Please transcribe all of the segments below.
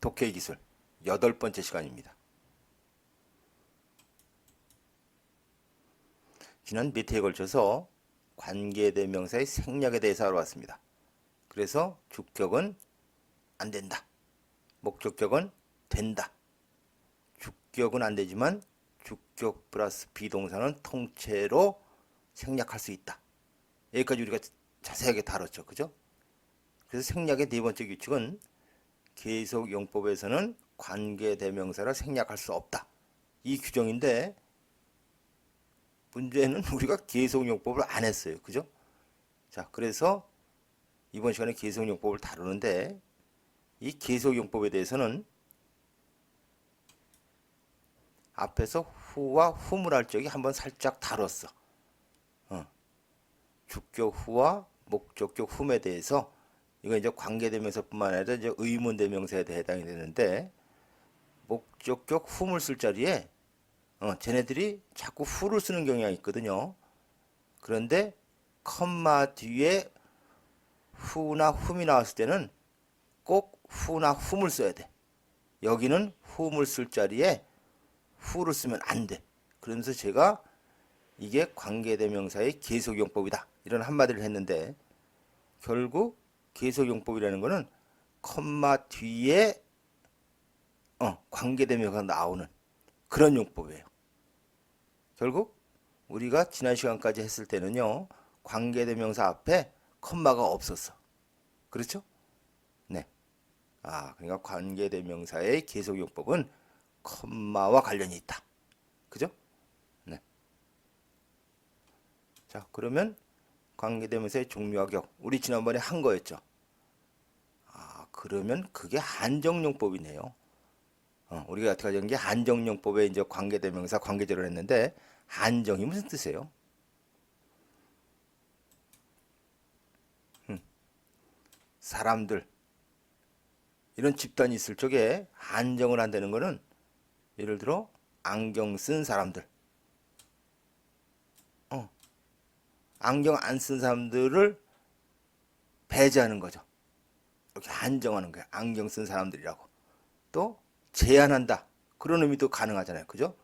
독해 기술 여덟 번째 시간입니다. 지난 몇 회에 걸쳐서 관계대명사의 생략에 대해서 알아봤습니다. 그래서 주격은 안 된다. 목적격은 된다. 주격은 안 되지만 주격 플러스 비동사는 통째로 생략할 수 있다. 여기까지 우리가 자세하게 다뤘죠. 그죠? 그래서 생략의 네 번째 규칙은 계속 용법에서는 관계 대명사를 생략할 수 없다. 이 규정인데 문제는 우리가 계속 용법을 안 했어요. 그죠? 자, 그래서 이번 시간에 계속 용법을 다루는데 이 계속 용법에 대해서는 앞에서 후와 후물 할 적이 한번 살짝 다뤘어. 어. 주격 후와 목적격 흠에 대해서 이거 이제 관계대명사뿐만 아니라 이제 의문대명사에 해당이 되는데 목적격 흠을 쓸 자리에 어, 쟤네들이 자꾸 후를 쓰는 경향이 있거든요. 그런데 컴마 뒤에 후나 흠이 나왔을 때는 꼭 후나 흠을 써야 돼. 여기는 흠을 쓸 자리에 후를 쓰면 안 돼. 그러면서 제가 이게 관계대명사의 계속용법이다. 이런 한마디를 했는데 결국 계속용법이라는 거는 컴마 뒤에 어, 관계대명사가 나오는 그런 용법이에요. 결국 우리가 지난 시간까지 했을 때는요. 관계대명사 앞에 컴마가 없었어. 그렇죠? 네. 아, 그러니까 관계대명사의 계속용법은 컴마와 관련이 있다. 그죠? 네. 자, 그러면 관계대명사의 종류와 격. 우리 지난번에 한 거였죠. 아, 그러면 그게 한정용법이네요. 어, 우리가 여태까지 한게 한정용법에 이제 관계대명사 관계절을 했는데 한정이 무슨 뜻이에요? 음, 사람들 이런 집단이 있을 적에 한정을 한다는 거는 예를 들어 안경 쓴 사람들 어, 안경 안 쓴 사람들을 배제하는 거죠. 이렇게 한정하는 거예요. 안경 쓴 사람들이라고. 또 제한한다. 그런 의미도 가능하잖아요. 그죠?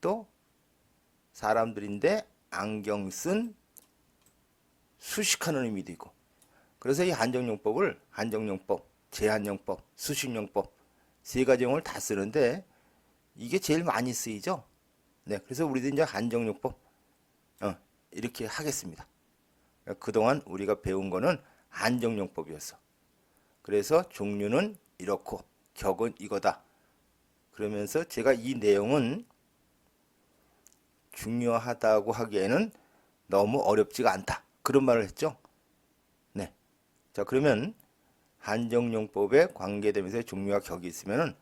또 사람들인데 안경 쓴 수식하는 의미도 있고. 그래서 이 한정용법을 한정용법, 제한용법, 수식용법 세 가지 용어를 다 쓰는데 이게 제일 많이 쓰이죠. 네, 그래서 우리도 이제 한정용법 어, 이렇게 하겠습니다. 그동안 우리가 배운 거는 한정용법이었어. 그래서 종류는 이렇고 격은 이거다. 그러면서 제가 이 내용은 중요하다고 하기에는 너무 어렵지가 않다. 그런 말을 했죠. 네. 자, 그러면 한정용법에 관계되면서 종류와 격이 있으면은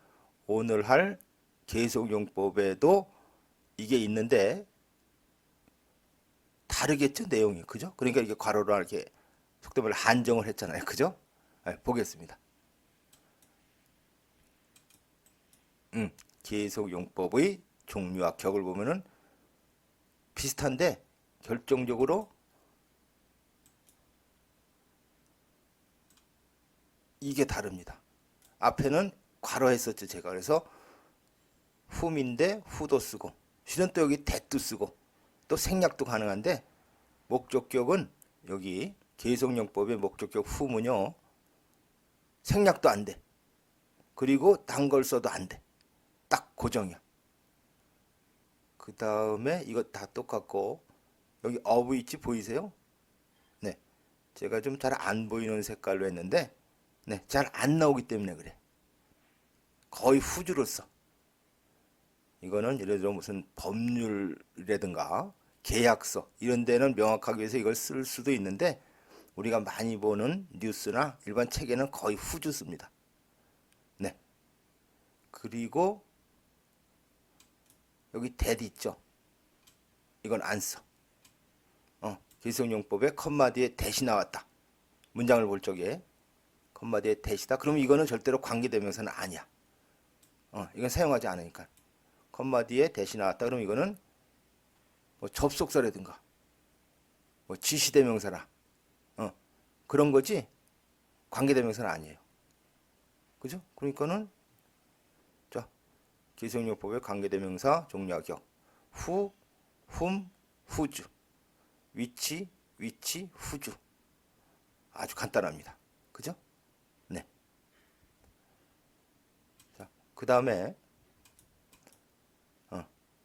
오늘 할 계속용법에도 이게 있는데 다르겠죠 내용이 그죠? 그러니까 이게 괄호로 이렇게 속도 말로 한정을 했잖아요, 그죠? 네, 보겠습니다. 음, 계속 용법의 종류와 격을 보면은 비슷한데 결정적으로 이게 다릅니다. 앞에는 괄호 했었죠 제가 그래서 흠인데 후도 쓰고 실은 또 여기 대도 쓰고 또 생략도 가능한데 목적격은 여기 계속용법의 목적격 흠은요 생략도 안 돼. 그리고 단 걸 써도 안 돼. 딱 고정이야. 그 다음에 이거 다 똑같고 여기 어브 있지 보이세요? 네. 제가 좀 잘 안 보이는 색깔로 했는데 네, 잘 안 나오기 때문에 그래. 거의 후주로 써. 이거는 예를 들어 무슨 법률이라든가 계약서 이런 데는 명확하게 해서 이걸 쓸 수도 있는데 우리가 많이 보는 뉴스나 일반 책에는 거의 후주 씁니다. 네. 그리고 여기 대디 있죠. 이건 안 써. 어, 기성용법에 컴마 뒤에 대시 나왔다. 문장을 볼 적에 컴마 뒤에 대시다. 그러면 이거는 절대로 관계대명사는 아니야. 어, 이건 사용하지 않으니까. 컴마 뒤에 대시 나왔다. 그러면 이거는 뭐 접속사라든가 뭐 지시대명사라 어, 그런 거지 관계대명사는 아니에요. 그죠? 그러니까는 자 기성용법의 관계대명사 종류격 후, 훔, 후주 위치, 위치, 후주 아주 간단합니다. 그죠? 네. 자, 그 다음에 어,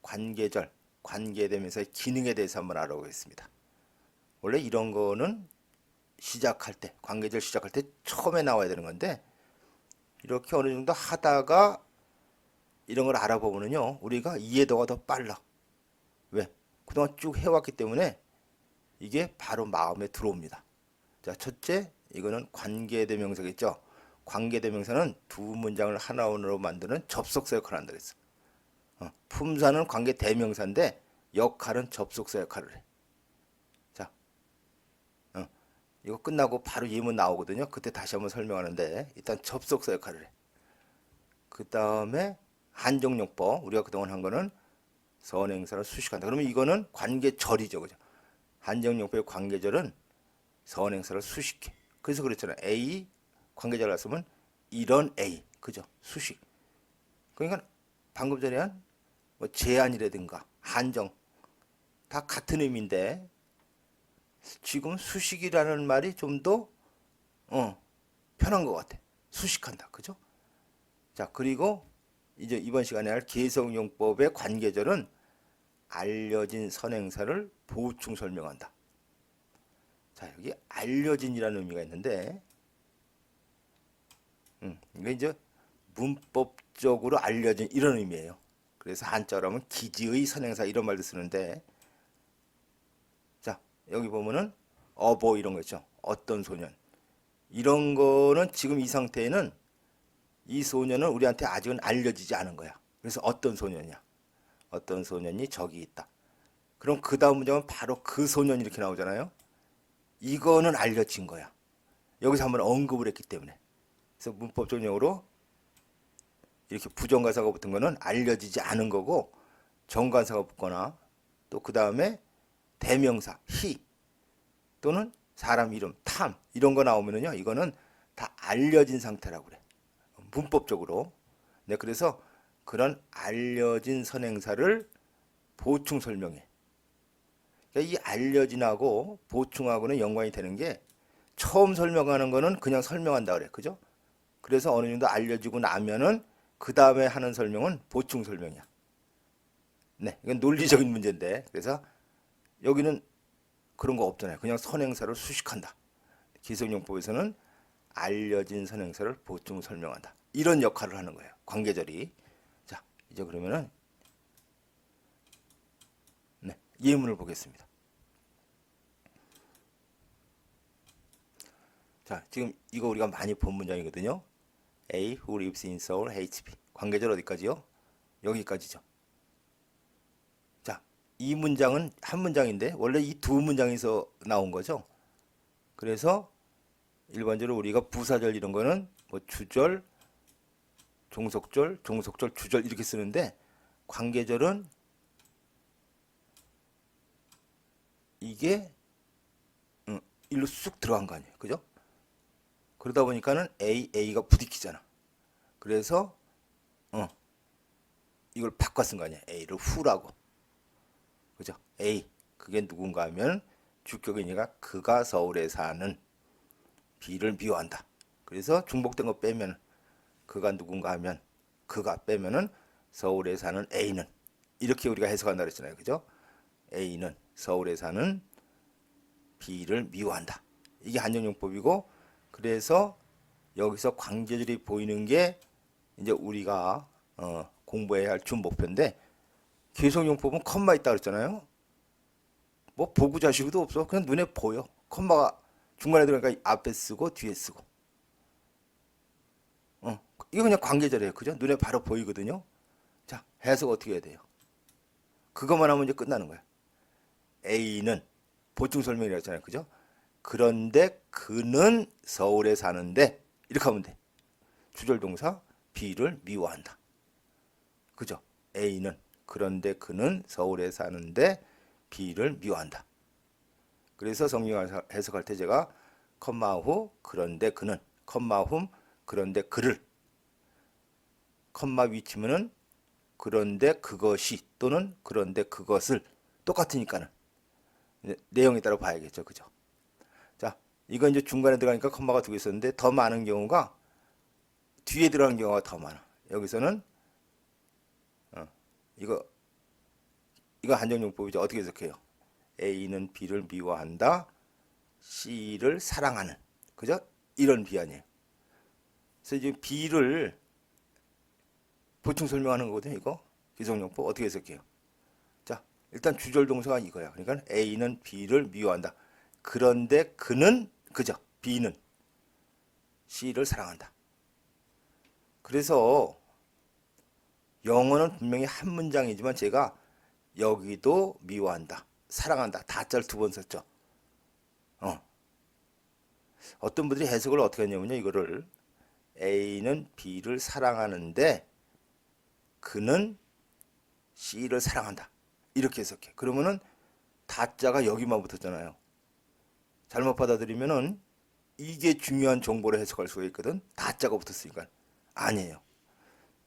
관계절, 관계대명사의 기능에 대해서 한번 알아보겠습니다. 원래 이런 거는 시작할 때, 관계절 시작할 때 처음에 나와야 되는 건데 이렇게 어느 정도 하다가 이런 걸 알아보면요, 우리가 이해도가 더 빨라. 왜? 그동안 쭉 해왔기 때문에 이게 바로 마음에 들어옵니다. 자, 첫째, 이거는 관계대명사겠죠. 관계대명사는 두 문장을 하나로 만드는 접속사 역할을 한다 그랬어. 어, 품사는 관계 대명사인데 역할은 접속사 역할을 해. 자, 어, 이거 끝나고 바로 예문 나오거든요. 그때 다시 한번 설명하는데 일단 접속사 역할을 해. 그 다음에 한정용법 우리가 그동안 한 거는 선행사를 수식한다. 그러면 이거는 관계절이죠, 그죠? 한정용법의 관계절은 선행사를 수식해. 그래서 그랬잖아요. A 관계절 했으면 이런 A, 그죠? 수식. 그러니까 방금 전에 한 뭐 제한이라든가 한정 다 같은 의미인데 지금 수식이라는 말이 좀더 어, 편한 것 같아. 수식한다, 그죠? 자 그리고 이제 이번 시간에 할 개성용법의 관계절은 알려진 선행사를 보충 설명한다. 자 여기 알려진이라는 의미가 있는데, 음, 이게 이제 문법적으로 알려진 이런 의미예요. 그래서 한자로 하면 기지의 선행사 이런 말도 쓰는데, 자 여기 보면은 어보 이런 거 있죠. 어떤 소년 이런 거는 지금 이 상태에는 이 소년은 우리한테 아직은 알려지지 않은 거야. 그래서 어떤 소년이야? 어떤 소년이 저기 있다. 그럼 그 다음 문장은 바로 그 소년 이렇게 나오잖아요. 이거는 알려진 거야. 여기서 한번 언급을 했기 때문에. 그래서 문법적 용어로 이렇게 부정관사가 붙은 거는 알려지지 않은 거고 정관사가 붙거나 또 그 다음에 대명사 히 또는 사람 이름 탐 이런 거 나오면은요 이거는 다 알려진 상태라고 그래. 문법적으로. 네, 그래서 그런 알려진 선행사를 보충 설명해. 그러니까 이 알려진하고 보충하고는 연관이 되는 게 처음 설명하는 거는 그냥 설명한다 그래. 그죠? 그래서 어느 정도 알려지고 나면은 그 다음에 하는 설명은 보충 설명이야. 네, 이건 논리적인 문제인데. 그래서 여기는 그런 거 없잖아요. 그냥 선행사를 수식한다. 기성용법에서는 알려진 선행사를 보충 설명한다. 이런 역할을 하는 거예요. 관계절이. 자, 이제 그러면은 네, 예문을 보겠습니다. 자, 지금 이거 우리가 많이 본 문장이거든요. A who lives in Seoul B. 관계절 어디까지요? 여기까지죠. 자, 이 문장은 한 문장인데 원래 이 두 문장에서 나온 거죠. 그래서 일반적으로 우리가 부사절 이런 거는 뭐 주절, 종속절, 종속절, 주절 이렇게 쓰는데 관계절은 이게 음, 일로 쑥 들어간 거 아니에요. 그죠? 그러다 보니까는 A, A가 부딪히잖아. 그래서 어, 이걸 바꿔 쓴 거 아니야. A를 후라고. 그죠? A. 그게 누군가 하면 주격이니까 그가 서울에 사는 B를 미워한다. 그래서 중복된 거 빼면 그가 누군가 하면 그가 빼면은 서울에 사는 A는 이렇게 우리가 해석한다 그랬잖아요. 그죠? A는 서울에 사는 B를 미워한다. 이게 한정용법이고 그래서 여기서 관계절이 보이는 게 이제 우리가 어, 공부해야 할 준 목표인데 계속용법은 컴마 있다 그랬잖아요. 뭐 보고 자식도 없어. 그냥 눈에 보여. 컴마가 중간에 들어가니까 앞에 쓰고 뒤에 쓰고. 어, 이거 그냥 관계절이에요. 그죠? 눈에 바로 보이거든요. 자, 해석 어떻게 해야 돼요? 그것만 하면 이제 끝나는 거야. A는 보충 설명이라고 했잖아요. 그죠? 그런데 그는 서울에 사는데 이렇게 하면 돼. 주절 동사 B를 미워한다. 그죠? A는 그런데 그는 서울에 사는데 B를 미워한다. 그래서 성경 해석할 때 제가 컴마 후 그런데 그는 컴마 훔 그런데 그를 컴마 위치면은 그런데 그것이 또는 그런데 그것을 똑같으니까는 이제 내용에 따라 봐야겠죠. 그죠? 자, 이거 이제 중간에 들어가니까 컴마가 두 개 있었는데 더 많은 경우가 뒤에 들어가는 경우가 더 많아. 여기서는 어, 이거 이거 한정용법이죠. 어떻게 해석해요? A는 B를 미워한다. C를 사랑하는. 그죠? 이런 비안이에요. 그래서 이제 B를 보충 설명하는 거거든요. 이거 기성용법 어떻게 해석해요? 자, 일단 주절 동사가 이거야. 그러니까 A는 B를 미워한다. 그런데 그는 그죠? B는 C를 사랑한다. 그래서 영어는 분명히 한 문장이지만 제가 여기도 미워한다, 사랑한다, 다짤 두번 썼죠. 어. 어떤 분들이 해석을 어떻게 했냐면요, 이거를 A는 B를 사랑하는데 그는 C를 사랑한다. 이렇게 해석해. 그러면은 다자가 여기만 붙었잖아요. 잘못 받아들이면은 이게 중요한 정보를 해석할 수가 있거든. 다자가 붙었으니까. 아니에요.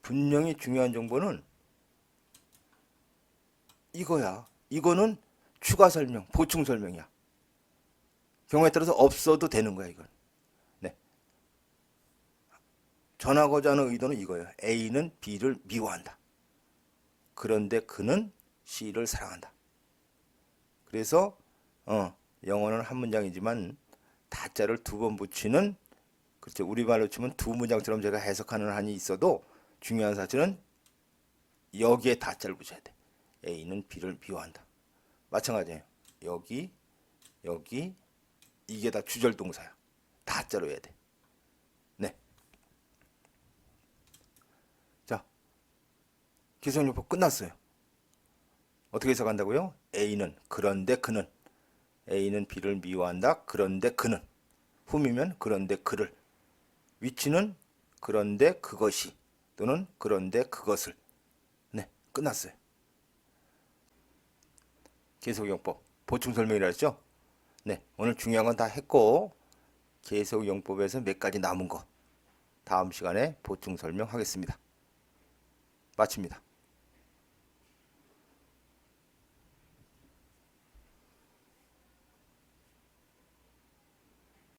분명히 중요한 정보는 이거야. 이거는 추가 설명, 보충 설명이야. 경우에 따라서 없어도 되는 거야, 이건. 네. 전하고자 하는 의도는 이거예요. A는 B를 미워한다. 그런데 그는 C를 사랑한다. 그래서 어, 영어는 한 문장이지만 다자를 두 번 붙이는 그렇죠. 우리말로 치면 두 문장처럼 제가 해석하는 한이 있어도 중요한 사실은 여기에 다자를 붙여야 돼. A는 B를 미워한다. 마찬가지예요. 여기, 여기, 이게 다 주절 동사야. 다자로 해야 돼. 네. 자, 기성요법 끝났어요. 어떻게 해석한다고요? A는 그런데 그는 A는 B를 미워한다. 그런데 그는 흠이면 그런데 그를 위치는 그런데 그것이 또는 그런데 그것을 네 끝났어요. 계속용법 보충 설명이라 했죠? 네 오늘 중요한 건 다 했고 계속용법에서 몇 가지 남은 거 다음 시간에 보충 설명하겠습니다. 마칩니다.